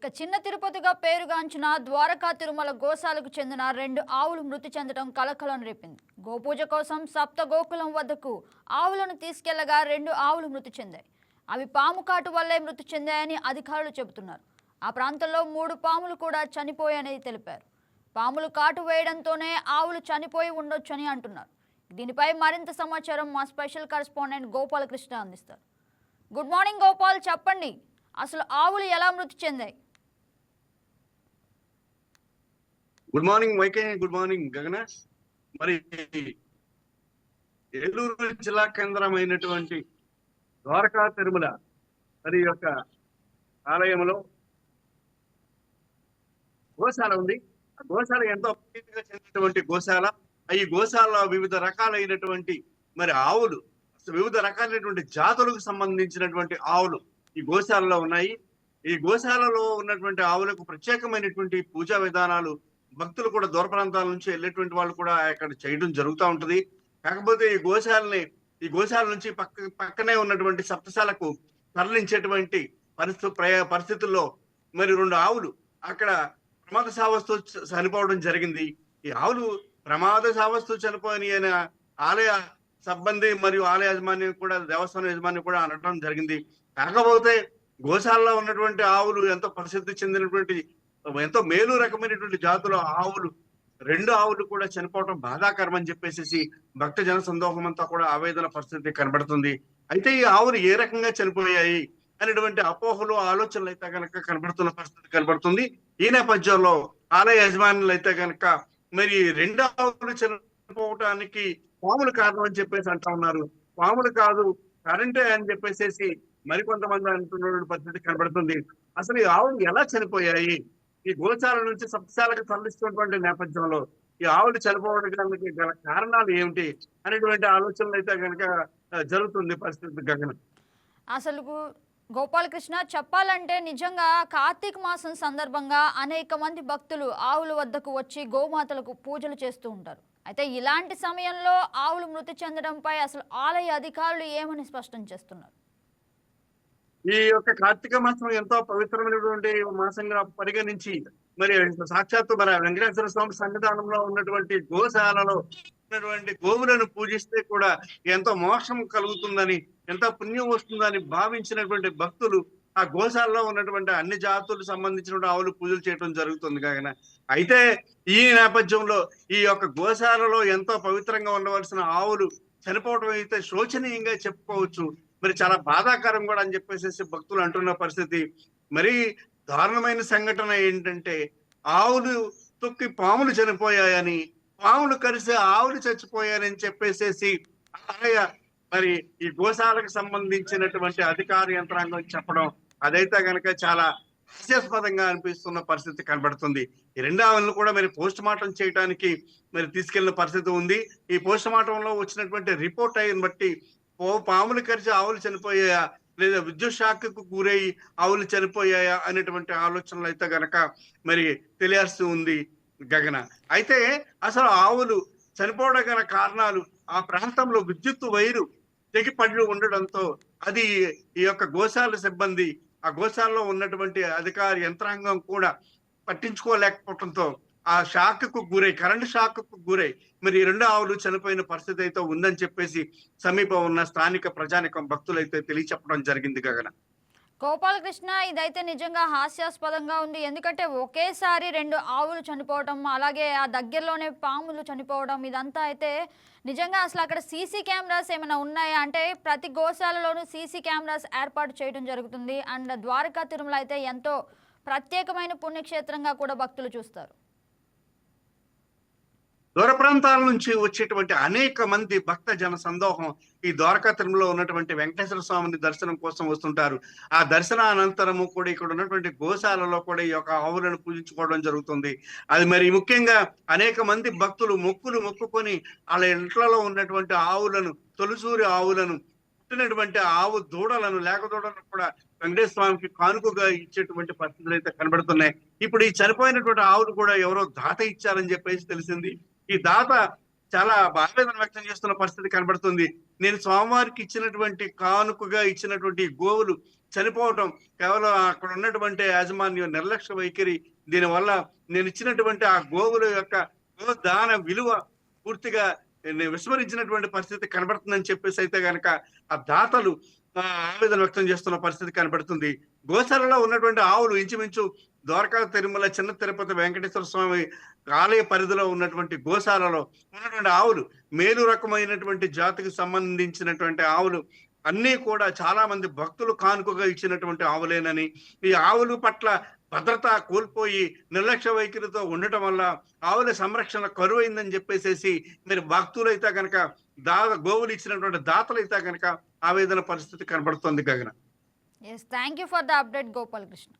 ఇక చిన్న తిరుపతిగా పేరుగాంచిన ద్వారకా తిరుమల గోశాలకు చెందిన రెండు ఆవులు మృతి చెందడం కలకలం రేపింది. గోపూజ కోసం సప్త గోకులం వద్దకు ఆవులను తీసుకెళ్ళగా రెండు ఆవులు మృతి చెందాయి. అవి పాము కాటు వల్లే మృతి చెందాయని అధికారులు చెబుతున్నారు. ఆ ప్రాంతంలో మూడు పాములు కూడా చనిపోయాయని తెలిపారు. పాములు కాటు వేయడంతోనే ఆవులు చనిపోయి ఉండొచ్చని అంటున్నారు. దీనిపై మరింత సమాచారం మా స్పెషల్ కరెస్పాండెంట్ గోపాలకృష్ణ అందిస్తారు. గుడ్ మార్నింగ్ గోపాల్ చెప్పండి. అసలు ఆవులు ఎలా మృతి చెందాయి? గుడ్ మార్నింగ్ మైకే గుడ్ మార్నింగ్ గగన మరి ఏలూరు జిల్లా కేంద్రమైనటువంటి ద్వారకా తిరుమల మరి యొక్క ఆలయంలో గోశాల ఉంది. ఆ గోశాల ఎంతో చెందినటువంటి గోశాల. ఈ గోశాలలో వివిధ రకాలైనటువంటి మరి ఆవులు వివిధ రకాలైనటువంటి జాతులకు సంబంధించినటువంటి ఆవులు ఈ గోశాలలో ఉన్నాయి. ఈ గోశాలలో ఉన్నటువంటి ఆవులకు ప్రత్యేకమైనటువంటి పూజా విధానాలు భక్తులు కూడా దూర ప్రాంతాల నుంచి వెళ్ళేటువంటి వాళ్ళు కూడా అక్కడ చేయడం జరుగుతూ ఉంటది. కాకపోతే ఈ గోశాలని ఈ గోశాల నుంచి పక్క పక్కనే ఉన్నటువంటి సప్తశాలకు తరలించేటువంటి పరిస్థితి ప్రయ- పరిస్థితుల్లో మరి రెండు ఆవులు అక్కడ ప్రమాద సావస్తు చనిపోవడం జరిగింది. ఈ ఆవులు ప్రమాద సావస్తు చనిపోయిన ఆలయ సిబ్బంది మరియు ఆలయ యజమాని కూడా దేవస్థానం యజమాని కూడా అనడం జరిగింది. కాకపోతే గోశాలలో ఉన్నటువంటి ఆవులు ఎంతో ప్రసిద్ధి చెందినటువంటి ఎంతో మేలు రకమైనటువంటి జాతుల ఆవులు రెండు ఆవులు కూడా చనిపోవడం బాధాకరం అని చెప్పేసి భక్త జన సందోహం అంతా కూడా ఆవేదన పరిస్థితి కనబడుతుంది. అయితే ఈ ఆవులు ఏ రకంగా చనిపోయాయి అనేటువంటి అపోహలు ఆలోచనలు అయితే కనుక కనబడుతున్న పరిస్థితి కనబడుతుంది. ఈ నేపథ్యంలో ఆలయ యజమానులు అయితే కనుక మరి రెండు ఆవులు చనిపోవటానికి పాములు కారణం అని చెప్పేసి అంటా ఉన్నారు. పాములు కాదు కరెంటే అని చెప్పేసి మరికొంతమంది అంటున్న పరిస్థితి కనబడుతుంది. అసలు ఈ ఆవులు ఎలా చనిపోయాయి? ఈ గోచారం నుంచి సప్తశాలకు తరలిస్తున్నటువంటి నేపథ్యంలో ఈ ఆవులు చనిపోవడానికి గల కారణాలు ఏమిటి అనేటువంటి ఆలోచనలు అయితే కనుక జరుగుతుంది పరిస్థితి గగనం. అసలు గోపాలకృష్ణ చెప్పాలంటే నిజంగా కార్తీక మాసం సందర్భంగా అనేక మంది భక్తులు ఆవుల వద్దకు వచ్చి గోమాతలకు పూజలు చేస్తూ ఉంటారు. అయితే ఇలాంటి సమయంలో ఆవులు మృతి చెందడంపై అసలు ఆలయ అధికారులు ఏమని స్పష్టం చేస్తున్నారు? ఈ యొక్క కార్తీక మాసం ఎంతో పవిత్రమైనటువంటి మాసంగా పరిగణించి మరి సాక్షాత్తు మన వెంకటేశ్వర స్వామి సన్నిధానంలో ఉన్నటువంటి గోశాలలో ఉన్నటువంటి గోవులను పూజిస్తే కూడా ఎంతో మోక్షం కలుగుతుందని ఎంతో పుణ్యం వస్తుందని భావించినటువంటి భక్తులు ఆ గోశాలలో ఉన్నటువంటి అన్ని జాతులకు సంబంధించిన ఆవులు పూజలు చేయడం జరుగుతుంది కాగా అయితే ఈ నేపథ్యంలో ఈ యొక్క గోశాలలో ఎంతో పవిత్రంగా ఉండవలసిన ఆవులు చనిపోవడం అయితే శోచనీయంగా చెప్పుకోవచ్చు. మరి చాలా బాధాకరం కూడా అని చెప్పేసి భక్తులు అంటున్న పరిస్థితి. మరి దారుణమైన సంఘటన ఏంటంటే ఆవులు తొక్కి పాములు చనిపోయాయని పాములు కలిసి ఆవులు చచ్చిపోయాయని చెప్పేసేసి అలాగే మరి ఈ గోశాలకు సంబంధించినటువంటి అధికార యంత్రాంగం చెప్పడం అదైతే గనక చాలా హాస్యాస్పదంగా అనిపిస్తున్న పరిస్థితి కనబడుతుంది. ఈ రెండు కూడా మరి పోస్ట్ మార్టం చేయడానికి మరి తీసుకెళ్ళిన పరిస్థితి ఉంది. ఈ పోస్ట్ మార్టంలో వచ్చినటువంటి రిపోర్ట్ అయిన బట్టి పాములు కరిచి ఆవులు చనిపోయాయా? లేదా విద్యుత్ శాఖకు గురై ఆవులు చనిపోయాయా? అనేటువంటి ఆలోచనలు అయితే గనక మరి తెలియాల్సి ఉంది గగన. అయితే అసలు ఆవులు చనిపోవడం గల కారణాలు ఆ ప్రాంతంలో విద్యుత్ వైరు తెగిపడి ఉండడంతో అది ఈ యొక్క గోశాల సిబ్బంది ఆ గోశాలలో ఉన్నటువంటి అధికార యంత్రాంగం కూడా పట్టించుకోలేకపోవడంతో ఆ షాక్కు గురై కరెంట్ షాక్కు గురై మరి రెండు ఆవులు చనిపోయిన పరిస్థితి అయితే ఉందని చెప్పేసి సమీపం ఉన్న స్థానిక ప్రజానికం భక్తులైతే తెలియచెప్పడం జరిగింది గగన. గోపాలకృష్ణ ఇదైతే నిజంగా హాస్యాస్పదంగా ఉంది. ఎందుకంటే ఒకేసారి రెండు ఆవులు చనిపోవడం అలాగే ఆ దగ్గరలోనే పాములు చనిపోవడం ఇదంతా అయితే నిజంగా అసలు అక్కడ సీసీ కెమెరాస్ ఏమైనా ఉన్నాయా? అంటే ప్రతి గోశాలలోనూ సీసీ కెమెరాస్ ఏర్పాటు చేయడం జరుగుతుంది. అండ్ ద్వారకా తిరుమల అయితే ఎంతో ప్రత్యేకమైన పుణ్యక్షేత్రంగా కూడా భక్తులు చూస్తారు. దూర ప్రాంతాల నుంచి వచ్చేటువంటి అనేక మంది భక్త జన సందోహం ఈ ద్వారకా ఉన్నటువంటి వెంకటేశ్వర స్వామిని దర్శనం కోసం వస్తుంటారు. ఆ దర్శన అనంతరము కూడా ఇక్కడ ఉన్నటువంటి గోశాలలో కూడా ఈ యొక్క ఆవులను పూజించుకోవడం జరుగుతుంది. అది మరి ముఖ్యంగా అనేక మంది భక్తులు మొక్కులు మొక్కుకొని వాళ్ళ ఇంట్లలో ఉన్నటువంటి ఆవులను తొలిసూరి ఆవులను పుట్టినటువంటి ఆవు దూడలను లేక దూడలను కూడా వెంకటేశ్వర స్వామికి కానుకగా ఇచ్చేటువంటి పరిస్థితులు అయితే కనబడుతున్నాయి. ఇప్పుడు ఈ చనిపోయినటువంటి ఆవులు కూడా ఎవరో దాత ఇచ్చారని చెప్పేసి తెలిసింది. ఈ దాత చాలా ఆవేదన వ్యక్తం చేస్తున్న పరిస్థితి కనబడుతుంది. నేను స్వామివారికి ఇచ్చినటువంటి కానుకగా ఇచ్చినటువంటి గోవులు చనిపోవటం కేవలం అక్కడ ఉన్నటువంటి యాజమాన్యం నిర్లక్ష్య వైఖరి. దీనివల్ల నేను ఇచ్చినటువంటి ఆ గోవుల యొక్క దాన విలువ పూర్తిగా నేను విస్మరించినటువంటి పరిస్థితి కనబడుతుందని చెప్పేసి అయితే కనుక ఆ దాతలు ఆవేదన వ్యక్తం చేస్తున్న పరిస్థితి కనబడుతుంది. గోశాలలో ఉన్నటువంటి ఆవులు ఇంచుమించు ద్వారకా తిరుమల చిన్న తిరుపతి వెంకటేశ్వర స్వామి ఆలయ పరిధిలో ఉన్నటువంటి గోశాలలో ఉన్నటువంటి ఆవులు మేలు రకమైనటువంటి జాతికి సంబంధించినటువంటి ఆవులు అన్నీ కూడా చాలా మంది భక్తులు కానుకగా ఇచ్చినటువంటి ఆవులేనని ఈ ఆవులు పట్ల భద్రత కోల్పోయి నిర్లక్ష్య వైఖరితో ఉండటం వల్ల ఆవుల సంరక్షణ కరువైందని చెప్పేసేసి మీరు భక్తులైతే కనుక దా గోవులు ఇచ్చినటువంటి దాతలైతే కనుక ఆవేదన పరిస్థితి కనబడుతుంది Gagana. Yes thank you for the update Gopalakrishna